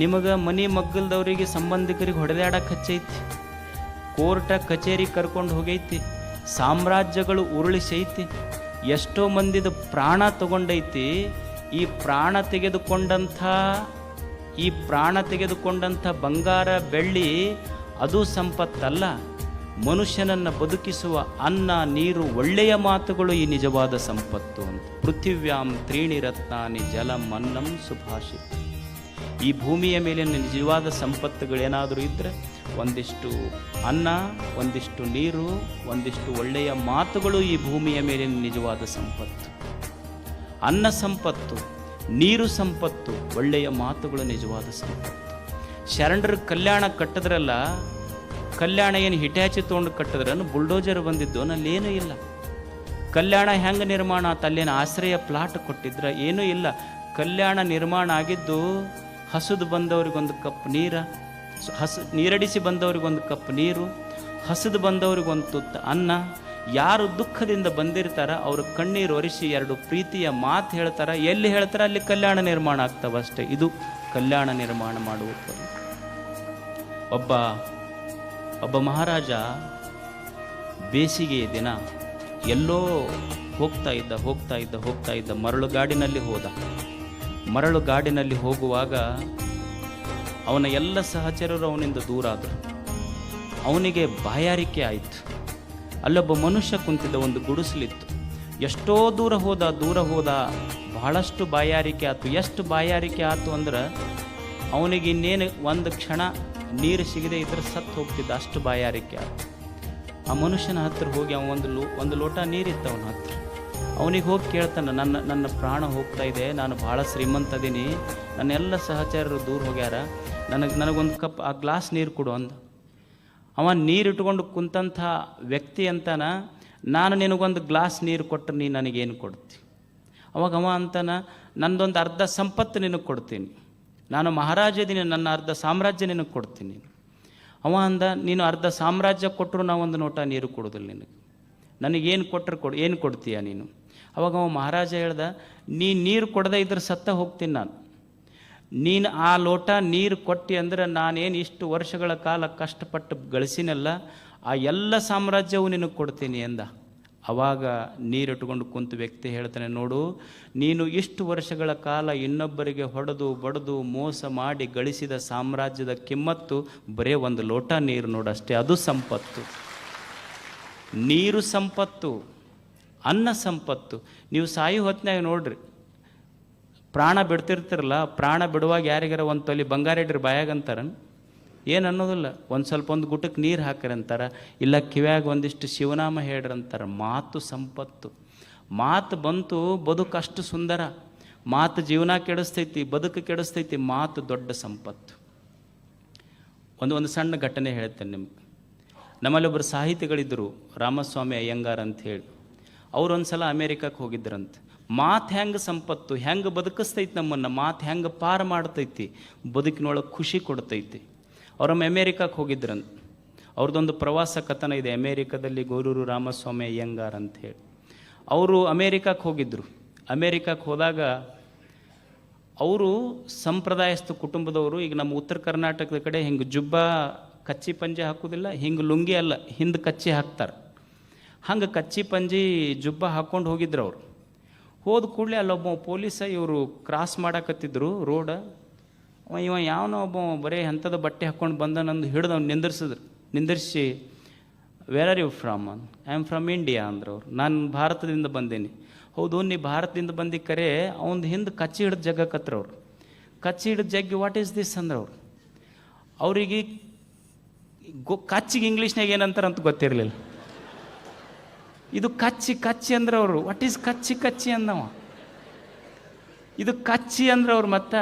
ನಿಮಗೆ ಮನಿ ಮಗ್ಗಲ್ದವರಿಗೆ ಸಂಬಂಧಿಕರಿಗೆ ಹೊಡೆದಾಡಕ್ಕೆ ಹಚ್ಚೈತಿ ಕೋರ್ಟ, ಕಚೇರಿ ಕರ್ಕೊಂಡು ಹೋಗೈತಿ. ಸಾಮ್ರಾಜ್ಯಗಳು ಉರುಳಿಸೈತಿ ಎಷ್ಟೋ ಮಂದಿದ ಪ್ರಾಣ ತಗೊಂಡೈತಿ. ಈ ಪ್ರಾಣ ತೆಗೆದುಕೊಂಡಂಥ, ಈ ಪ್ರಾಣ ತೆಗೆದುಕೊಂಡಂಥ ಬಂಗಾರ ಬೆಳ್ಳಿ ಅದು ಸಂಪತ್ತಲ್ಲ. ಮನುಷ್ಯನನ್ನು ಬದುಕಿಸುವ ಅನ್ನ, ನೀರು ಒಳ್ಳೆಯ ಮಾತುಗಳು ಈ ನಿಜವಾದ ಸಂಪತ್ತು ಅಂತ. ಪೃಥಿವ್ಯಾಂ ತ್ರೀಣಿ ರತ್ನಾನಿ ಜಲ ಅನ್ನಂ ಸುಭಾಷಿತ. ಈ ಭೂಮಿಯ ಮೇಲಿನ ನಿಜವಾದ ಸಂಪತ್ತುಗಳೇನಾದರೂ ಇದ್ದರೆ ಒಂದಿಷ್ಟು ಅನ್ನ, ಒಂದಿಷ್ಟು ನೀರು, ಒಂದಿಷ್ಟು ಒಳ್ಳೆಯ ಮಾತುಗಳು ಈ ಭೂಮಿಯ ಮೇಲಿನ ನಿಜವಾದ ಸಂಪತ್ತು. ಅನ್ನ ಸಂಪತ್ತು, ನೀರು ಸಂಪತ್ತು ಒಳ್ಳೆಯ ಮಾತುಗಳು ನಿಜವಾದ ಸಂಪತ್ತು. ಶರಣರ ಕಲ್ಯಾಣ ಕಟ್ಟಿದ್ರಲ್ಲ ಕಲ್ಯಾಣ ಏನು ಹಿಟ್ಯಾಚಿ ತೊಗೊಂಡು ಕಟ್ಟಿದ್ರನ್ನು ಬುಲ್ಡೋಜರ್ ಬಂದಿದ್ದು ಏನೂ ಇಲ್ಲ. ಕಲ್ಯಾಣ ಹೆಂಗೆ ನಿರ್ಮಾಣ ಅಲ್ಲೇನು ಆಶ್ರಯ ಪ್ಲಾಟ್ ಕೊಟ್ಟಿದ್ರ ಏನೂ ಇಲ್ಲ. ಕಲ್ಯಾಣ ನಿರ್ಮಾಣ ಆಗಿದ್ದು ಹಸುದು ಬಂದವ್ರಿಗೊಂದು ಕಪ್ ನೀರ, ಹಸು ನೀರಡಿಸಿ ಬಂದವ್ರಿಗೊಂದು ಕಪ್ ನೀರು, ಹಸಿದು ಬಂದವ್ರಿಗೊಂದು ತುತ್ತ ಅನ್ನ, ಯಾರು ದುಃಖದಿಂದ ಬಂದಿರ್ತಾರ ಅವ್ರ ಕಣ್ಣೀರು ಒರೆಸಿ ಎರಡು ಪ್ರೀತಿಯ ಮಾತು ಹೇಳ್ತಾರ. ಎಲ್ಲಿ ಹೇಳ್ತಾರ ಅಲ್ಲಿ ಕಲ್ಯಾಣ ನಿರ್ಮಾಣ ಆಗ್ತಾವಷ್ಟೇ. ಇದು ಕಲ್ಯಾಣ ನಿರ್ಮಾಣ ಮಾಡುವ. ಒಬ್ಬ ಒಬ್ಬ ಮಹಾರಾಜ ಬೇಸಿಗೆಯ ದಿನ ಎಲ್ಲೋ ಹೋಗ್ತಾ ಇದ್ದ ಹೋಗ್ತಾ ಇದ್ದ ಹೋಗ್ತಾ ಇದ್ದ ಮರಳು ಗಾಡಿನಲ್ಲಿ ಹೋದ. ಮರಳು ಗಾಡಿನಲ್ಲಿ ಹೋಗುವಾಗ ಅವನ ಎಲ್ಲ ಸಹಚರರು ಅವನಿಂದ ದೂರ ಆದರು. ಅವನಿಗೆ ಬಾಯಾರಿಕೆ ಆಯಿತು. ಅಲ್ಲೊಬ್ಬ ಮನುಷ್ಯ ಕುಂತಿದ್ದ, ಒಂದು ಗುಡಿಸಲಿತ್ತು. ಎಷ್ಟೋ ದೂರ ಹೋದ ದೂರ ಹೋದ, ಬಹಳಷ್ಟು ಬಾಯಾರಿಕೆ ಆಯ್ತು. ಎಷ್ಟು ಬಾಯಾರಿಕೆ ಆಯ್ತು ಅಂದ್ರೆ ಅವನಿಗೆ ಇನ್ನೇನು ಒಂದು ಕ್ಷಣ ನೀರು ಸಿಗದೆ ಇದ್ರೆ ಸತ್ತು ಹೋಗ್ತಿದ್ದ ಅಷ್ಟು ಬಾಯಾರಿಕೆ. ಆ ಮನುಷ್ಯನ ಹತ್ರ ಹೋಗಿ ಅವ ಒಂದು ಲೋ, ಒಂದು ಲೋಟ ನೀರಿತ್ತು ಅವನ ಹತ್ರ. ಅವನಿಗೆ ಹೋಗಿ ಕೇಳ್ತಾನೆ, ನನ್ನ ನನ್ನ ಪ್ರಾಣ ಹೋಗ್ತಾ ಇದೆ, ನಾನು ಭಾಳ ಶ್ರೀಮಂತ ಅದೀನಿ ನನ್ನ ಎಲ್ಲ ಸಹಚರರು ದೂರ ಹೋಗ್ಯಾರ, ನನಗೆ, ನನಗೊಂದು ಕಪ್, ಆ ಗ್ಲಾಸ್ ನೀರು ಕೊಡು ಅಂದ. ಅವ ನೀರು ಇಟ್ಕೊಂಡು ಕುಂತಂಥ ವ್ಯಕ್ತಿ ಅಂತಾನ, ನಾನು ನಿನಗೊಂದು ಗ್ಲಾಸ್ ನೀರು ಕೊಟ್ಟರೆ ನೀ ನನಗೇನು ಕೊಡ್ತಿ? ಅವಾಗ ಅವ ಅಂತಾನ, ನಂದೊಂದು ಅರ್ಧ ಸಂಪತ್ತು ನಿನಗೆ ಕೊಡ್ತೀನಿ. ನಾನು ಮಹಾರಾಜದಿನ ನನ್ನ ಅರ್ಧ ಸಾಮ್ರಾಜ್ಯ ನಿನಗೆ ಕೊಡ್ತೀನಿ. ಅವ ಅಂದ, ನೀನು ಅರ್ಧ ಸಾಮ್ರಾಜ್ಯ ಕೊಟ್ಟರು ಒಂದು ನೋಟ ನೀರು ಕೊಡೋದಿಲ್ಲ ನಿನಗೆ. ನನಗೇನು ಕೊಟ್ಟರು ಕೊಡು, ಏನು ಕೊಡ್ತೀಯ ನೀನು? ಅವಾಗ ಅವ ಮಹಾರಾಜ ಹೇಳ್ದ, ನೀ ನೀರು ಕೊಡದೆ ಇದ್ರೆ ಸತ್ತ ಹೋಗ್ತೀನಿ ನಾನು. ನೀನು ಆ ಲೋಟ ನೀರು ಕೊಟ್ಟಿ ಅಂದ್ರೆ ನಾನೇನು ಇಷ್ಟು ವರ್ಷಗಳ ಕಾಲ ಕಷ್ಟಪಟ್ಟು ಗಳಿಸಿನಲ್ಲ, ಆ ಎಲ್ಲ ಸಾಮ್ರಾಜ್ಯವು ನಿನಗೆ ಕೊಡ್ತೀನಿ ಎಂದ. ಅವಾಗ ನೀರಿಟ್ಟುಕೊಂಡು ಕುಂತು ವ್ಯಕ್ತಿ ಹೇಳ್ತಾನೆ, ನೋಡು, ನೀನು ಇಷ್ಟು ವರ್ಷಗಳ ಕಾಲ ಇನ್ನೊಬ್ಬರಿಗೆ ಹೊಡೆದು, ಬಡದು, ಮೋಸ ಮಾಡಿ ಗಳಿಸಿದ ಸಾಮ್ರಾಜ್ಯದ ಕಿಮ್ಮತ್ತು ಬರೇ ಒಂದು ಲೋಟ ನೀರು ನೋಡು ಅಷ್ಟೇ, ಅದು ಸಂಪತ್ತು. ನೀರು ಸಂಪತ್ತು, ಅನ್ನ ಸಂಪತ್ತು. ನೀವು ಸಾಯು ಹೊತ್ತಿನಾಗ ನೋಡ್ರಿ, ಪ್ರಾಣ ಬಿಡ್ತಿರ್ತಿರಲ್ಲ, ಪ್ರಾಣ ಬಿಡುವಾಗ ಯಾರಿಗಾರ ಒಂದು ತೊಲಿ ಬಂಗಾರ ಇಡ್ರಿ ಬಾಯಾಗ ಅಂತಾರ ಏನು ಅನ್ನೋದಿಲ್ಲ. ಒಂದು ಸ್ವಲ್ಪ ಒಂದು ಗುಟಕ್ಕೆ ನೀರು ಹಾಕ್ರಿ ಅಂತಾರ. ಇಲ್ಲ ಕಿವ್ಯಾಗ ಒಂದಿಷ್ಟು ಶಿವನಾಮ ಹೇಳ್ರಿ ಅಂತಾರ. ಮಾತು ಸಂಪತ್ತು. ಮಾತು ಬಂತು ಬದುಕು ಅಷ್ಟು ಸುಂದರ. ಮಾತು ಜೀವನ ಕೆಡಿಸ್ತೈತಿ, ಬದುಕು ಕೆಡಿಸ್ತೈತಿ, ಮಾತು ದೊಡ್ಡ ಸಂಪತ್ತು. ಒಂದು ಒಂದು ಸಣ್ಣ ಘಟನೆ ಹೇಳ್ತೇನೆ ನಿಮ್ಗೆ. ನಮ್ಮಲ್ಲಿ ಒಬ್ಬರು ಸಾಹಿತಿಗಳಿದ್ದರು ರಾಮಸ್ವಾಮಿ ಅಯ್ಯಂಗಾರ್ ಅಂತ ಹೇಳಿ. ಅವ್ರು ಒಂದು ಸಲ ಅಮೇರಿಕಕ್ಕೆ ಹೋಗಿದ್ರಂತೆ. ಮಾತು ಹೆಂಗೆ ಸಂಪತ್ತು? ಹೆಂಗೆ ಬದುಕಿಸ್ತೈತಿ ನಮ್ಮನ್ನು? ಮಾತು ಹೆಂಗೆ ಪಾರು ಮಾಡ್ತೈತಿ? ಬದುಕಿನೊಳಗೆ ಖುಷಿ ಕೊಡ್ತೈತಿ. ಅವರೊಮ್ಮೆ ಅಮೇರಿಕಕ್ಕೆ ಹೋಗಿದ್ರಂತ ಅವ್ರದ್ದೊಂದು ಪ್ರವಾಸ ಕಥನ ಇದೆ, ಅಮೇರಿಕದಲ್ಲಿ ಗೋರೂರು ರಾಮಸ್ವಾಮಿ ಅಯ್ಯಂಗಾರ್ ಅಂತ ಹೇಳಿ. ಅವರು ಅಮೇರಿಕಕ್ಕೆ ಹೋಗಿದ್ದರು ಅಮೇರಿಕಕ್ಕೆ ಹೋದಾಗ ಅವರು ಸಂಪ್ರದಾಯಸ್ಥ ಕುಟುಂಬದವರು, ಈಗ ನಮ್ಮ ಉತ್ತರ ಕರ್ನಾಟಕದ ಕಡೆ ಹಿಂಗೆ ಜುಬ್ಬ ಕಚ್ಚಿ ಪಂಜೆ ಹಾಕೋದಿಲ್ಲ, ಹಿಂಗೆ ಲುಂಗಿ ಅಲ್ಲ, ಹಿಂದೆ ಕಚ್ಚಿ ಹಾಕ್ತಾರೆ. ಹಂಗೆ ಕಚ್ಚಿ ಪಂಜಿ ಜುಬ್ಬ ಹಾಕ್ಕೊಂಡು ಹೋಗಿದ್ರು ಅವರು. ಹೋದ ಕೂಡಲೇ ಅಲ್ಲೊಬ್ಬ ಪೊಲೀಸ ಇವರು ಕ್ರಾಸ್ ಮಾಡಕತ್ತಿದ್ರು ರೋಡ್. ಇವ ಯಾವನೋ ಒಬ್ಬ ಬರೀ ಎಂಥದ್ದು ಬಟ್ಟೆ ಹಾಕ್ಕೊಂಡು ಬಂದ ನಂದು ಹಿಡಿದು ಅವ್ನು ನಿಂದಿರ್ಸಿದ್ರು. ನಿಂದಿರಿಸಿ where are you from I am from India ಅಂದ್ರೆ ಅವ್ರು. ನಾನು ಭಾರತದಿಂದ ಬಂದೀನಿ. ಹೌದು, ನೀ ಭಾರತದಿಂದ ಬಂದಿ ಕರೆ ಅವನ ಹಿಂದೆ ಕಚ್ಚಿ ಹಿಡಿದು ಜಗ್ಗಕತ್ರ ಅವ್ರು. ಕಚ್ಚಿ ಹಿಡಿದು ಜಗ್ಗಿ ವಾಟ್ ಈಸ್ ದಿಸ್ ಅಂದ್ರೆ ಅವ್ರು. ಅವರಿಗೆ ಗೊ, ಕಚ್ಚಿಗೆ ಇಂಗ್ಲೀಷ್ನಾಗ ಏನಂತಾರೆ ಅಂತ ಗೊತ್ತಿರಲಿಲ್ಲ. ಇದು ಕಚ್ಚಿ ಕಚ್ಚಿ ಅಂದ್ರೆ ಅವರು. ವಾಟ್ ಈಸ್ ಕಚ್ಚಿ ಕಚ್ಚಿ? ಅಂದವ. ಇದು ಕಚ್ಚಿ ಅಂದ್ರೆ ಅವ್ರು ಮತ್ತ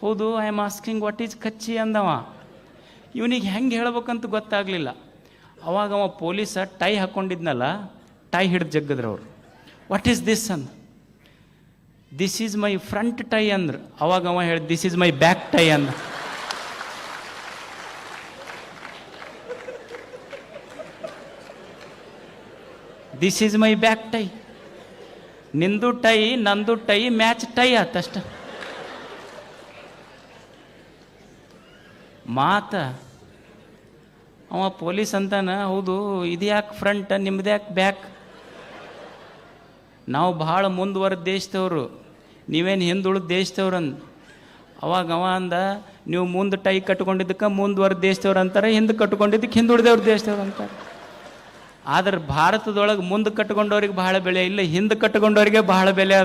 ಹೌದು I am asking what is ಕಚ್ಚಿ ಅಂದವ. ಇವನಿಗೆ ಹೆಂಗೆ ಹೇಳ್ಬೇಕಂತ ಗೊತ್ತಾಗಲಿಲ್ಲ. ಅವಾಗ ಅವ ಪೊಲೀಸ ಟೈ ಹಾಕ್ಕೊಂಡಿದ್ನಲ್ಲ ಟೈ ಹಿಡಿದು ಜಗ್ಗದ್ರು ಅವರು. ವಾಟ್ ಈಸ್ ದಿಸ್ ಅಂದ this is my front tie ಅಂದ್ರು. ಅವಾಗ ಅವ ಹೇಳಿ this is my back tie ಅಂದ. This is my back tie. ನಿಂದು ಟೈ, ನಂದು ಟೈ, ಮ್ಯಾಚ್ ಟೈ ಆತಷ್ಟ ಮಾತ. ಅವ ಪೊಲೀಸ್ ಅಂತಾನ, ಹೌದು ಇದು ಯಾಕೆ ಫ್ರಂಟ್ ನಿಮ್ದು ಯಾಕೆ ಬ್ಯಾಕ್ ನಾವು ಭಾಳ ಮುಂದುವರೆದ ದೇಶದವರು. ನೀವೇನು ಹಿಂದುಳಿದ ದೇಶದವ್ರು ಅಂದ ಅವಾಗ ಅವ ಅಂದ, ನೀವು ಮುಂದೆ ಟೈ ಕಟ್ಕೊಂಡಿದ್ದಕ್ಕೆ ಮುಂದುವರೆದ ದೇಶದವ್ರು ಅಂತಾರೆ, ಹಿಂದೆ ಕಟ್ಕೊಂಡಿದ್ದಕ್ಕೆ ಹಿಂದುಳಿದವ್ರ ದೇಶದವ್ರು ಅಂತಾರೆ. ಆದ್ರೆ ಭಾರತದೊಳಗೆ ಮುಂದೆ ಕಟ್ಕೊಂಡವ್ರಿಗೆ ಬಹಳ ಬೆಲೆ ಇಲ್ಲ, ಹಿಂದೆ ಕಟ್ಕೊಂಡವ್ರಿಗೆ ಬಹಳ ಬೆಲೆ ಅದ.